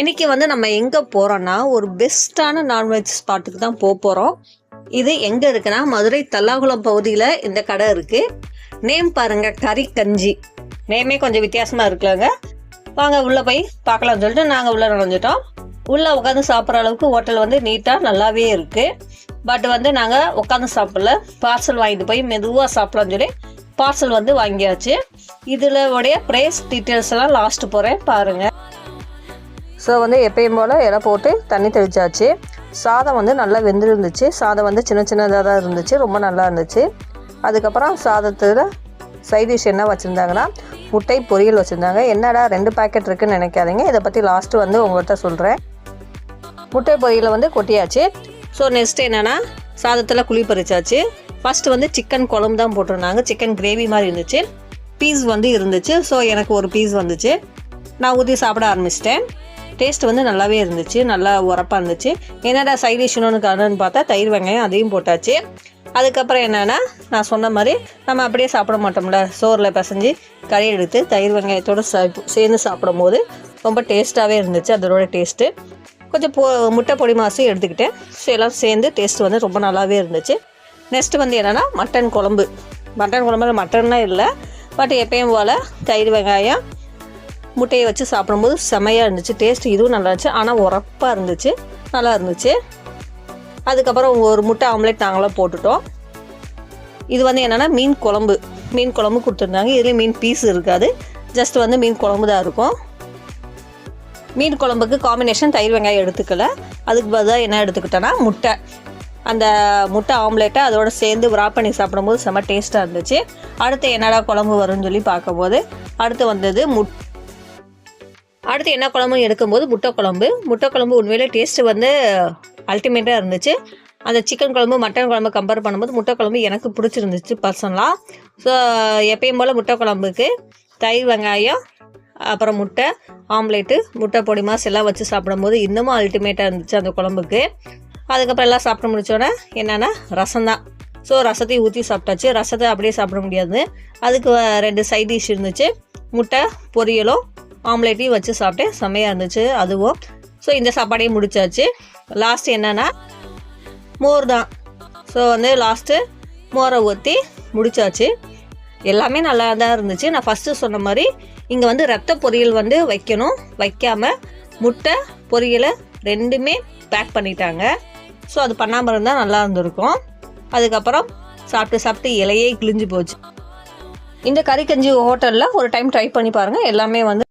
இன்னைக்கு வந்து நம்ம எங்கே போகிறோன்னா ஒரு பெஸ்ட்டான நான்வெஜ் ஸ்பாட்டுக்கு தான் போக போகிறோம் இது எங்கே இருக்குன்னா மதுரை தல்லாகுளம் பகுதியில் இந்த கடை இருக்குது நேம் பாருங்க கறி கஞ்சி. நேமே கொஞ்சம் வித்தியாசமாக இருக்குல்லங்க. வாங்க உள்ளே போய் பார்க்கலாம்னு சொல்லிட்டு நாங்கள் உள்ளே நுழைஞ்சிட்டோம். உள்ளே உட்காந்து சாப்பிட்ற அளவுக்கு ஹோட்டல் வந்து நீட்டாக நல்லாவே இருக்குது பட் வந்து நாங்கள் உட்காந்து சாப்பிடல. பார்சல் வாங்கிட்டு போய் மெதுவாக சாப்பிட்லாம்னு சொல்லி பார்சல் வந்து வாங்கியாச்சு. இதில் உடைய ப்ரைஸ் டீட்டெயில்ஸ் எல்லாம் லாஸ்ட்டு போகிறேன் பாருங்கள் ஸோ வந்து எப்பயும் போல் இலை போட்டு தண்ணி தெளிச்சாச்சு. சாதம் வந்து நல்லா வெந்திருந்துச்சு. சாதம் வந்து சின்ன சின்னதாக தான் இருந்துச்சு. ரொம்ப நல்லா இருந்துச்சு. அதுக்கப்புறம் சாதத்தில் சைட் டிஷ் என்ன வச்சுருந்தாங்கன்னா முட்டை பொரியல் வச்சுருந்தாங்க. என்னடா ரெண்டு பேக்கெட் இருக்குதுன்னு நினைக்காதீங்க. இதை பற்றி லாஸ்ட்டு வந்து உங்கள்கிட்ட சொல்கிறேன் முட்டை பொரியலை வந்து கொட்டியாச்சு. ஸோ நெக்ஸ்ட் என்னென்னா சாதத்தில் குழி பறிச்சாச்சு. ஃபஸ்ட்டு வந்து சிக்கன் குழம்பு தான் போட்டிருந்தாங்க. சிக்கன் கிரேவி மாதிரி இருந்துச்சு. பீஸ் வந்து இருந்துச்சு. ஸோ எனக்கு ஒரு பீஸ் வந்துச்சு. நான் ஊற்றி சாப்பிட ஆரம்பிச்சிட்டேன். டேஸ்ட் வந்து நல்லாவே இருந்துச்சு நல்லா உரப்பாக இருந்துச்சு. என்னடா சைட் டிஷ் இன்னொன்று பார்த்தா தயிர் வெங்காயம் அதையும் போட்டாச்சு. அதுக்கப்புறம் என்னென்னா நான் சொன்ன மாதிரி நம்ம அப்படியே சாப்பிட மாட்டோம்ல சோறில் பிசைஞ்சு கறி எடுத்து தயிர் வெங்காயத்தோடு சாப் சேர்ந்து சாப்பிடும்போது ரொம்ப டேஸ்ட்டாகவே இருந்துச்சு அதோட டேஸ்ட்டு கொஞ்சம் பொ முட்டை பொடி மாசு எடுத்துக்கிட்டேன். ஸோ எல்லாம் சேர்ந்து டேஸ்ட் வந்து ரொம்ப நல்லாவே இருந்துச்சு. நெக்ஸ்ட்டு வந்து என்னென்னா மட்டன் குழம்பு. மட்டன் குழம்புல மட்டன்லாம் இல்லை பட் எப்பயும் போல் தயிர் வெங்காயம் முட்டையை வச்சு சாப்பிடும்போது செமையாக இருந்துச்சு. டேஸ்ட் இதுவும் நல்லா இருந்துச்சு. ஆனால் உரப்பாக இருந்துச்சு. நல்லா இருந்துச்சு. அதுக்கப்புறம் ஒரு முட்டை ஆம்லேட் நாங்களாம் போட்டுட்டோம். இது வந்து என்னென்னா மீன் குழம்பு. மீன் குழம்பு கொடுத்துருந்தாங்க. இதுலேயும் மீன் பீஸ் இருக்காது. ஜஸ்ட் வந்து மீன் குழம்பு தான் இருக்கும். மீன் குழம்புக்கு காம்பினேஷன் தயிர் வெங்காயம் எடுத்துக்கல. அதுக்கு பதிலாக என்ன எடுத்துக்கிட்டேன்னா முட்டை. அந்த முட்டை ஆம்லேட்டை அதோட சேர்ந்து விராப் பண்ணி சாப்பிடும்போது செம்ம டேஸ்ட்டாக இருந்துச்சு. அடுத்து என்னடா குழம்பு வரும்னு சொல்லி பார்க்கும்போது அடுத்து வந்தது முட் அடுத்து என்ன குழம்பு எடுக்கும்போது முட்டை குழம்பு. முட்டை குழம்பு உண்மையிலே டேஸ்ட்டு வந்து அல்டிமேட்டாக இருந்துச்சு. அந்த சிக்கன் குழம்பு மட்டன் குழம்பு கம்பேர் பண்ணும்போது முட்டை குழம்பு எனக்கு பிடிச்சிருந்துச்சு பர்சனலாக ஸோ எப்பயும் போல் முட்டை குழம்புக்கு தயிர் வெங்காயம் அப்புறம் முட்டை ஆம்லேட்டு முட்டை பொடி மாஸ் எல்லாம் வச்சு சாப்பிடும்போது இன்னமும் அல்டிமேட்டாக இருந்துச்சு அந்த குழம்புக்கு. அதுக்கப்புறம் எல்லாம் சாப்பிட்டு முடிச்சோடனே என்னென்னா ரசம் தான். ஸோ ரசத்தையும் ஊற்றி சாப்பிட்டாச்சு. ரசத்தை அப்படியே சாப்பிட முடியாது. அதுக்கு ரெண்டு சைட் டிஷ் இருந்துச்சு. முட்டை பொரியலும் ஆம்லேட்டையும் வச்சு சாப்பிட்டேன். செம்மையாக இருந்துச்சு அதுவும். ஸோ இந்த சாப்பாடையும் முடிச்சாச்சு. லாஸ்ட் என்னென்னா மோர் தான். ஸோ வந்து லாஸ்ட்டு மோரை ஊற்றி முடிச்சாச்சு. எல்லாமே நல்லா தான் இருந்துச்சு. நான் ஃபஸ்ட்டு சொன்ன மாதிரி இங்கே வந்து ரத்த பொரியல் வந்து வைக்கணும். வைக்காமல் முட்டை பொரியலை ரெண்டுமே பேக் பண்ணிட்டாங்க. ஸோ அது பண்ணாமல் இருந்தால் நல்லா இருந்திருக்கும். அதுக்கப்புறம் சாப்பிட்டு சாப்பிட்டு இலையே கிழிஞ்சு போச்சு. இந்த கறி கஞ்சி ஹோட்டலில் ஒரு டைம் ட்ரை பண்ணி பாருங்கள் எல்லாமே வந்து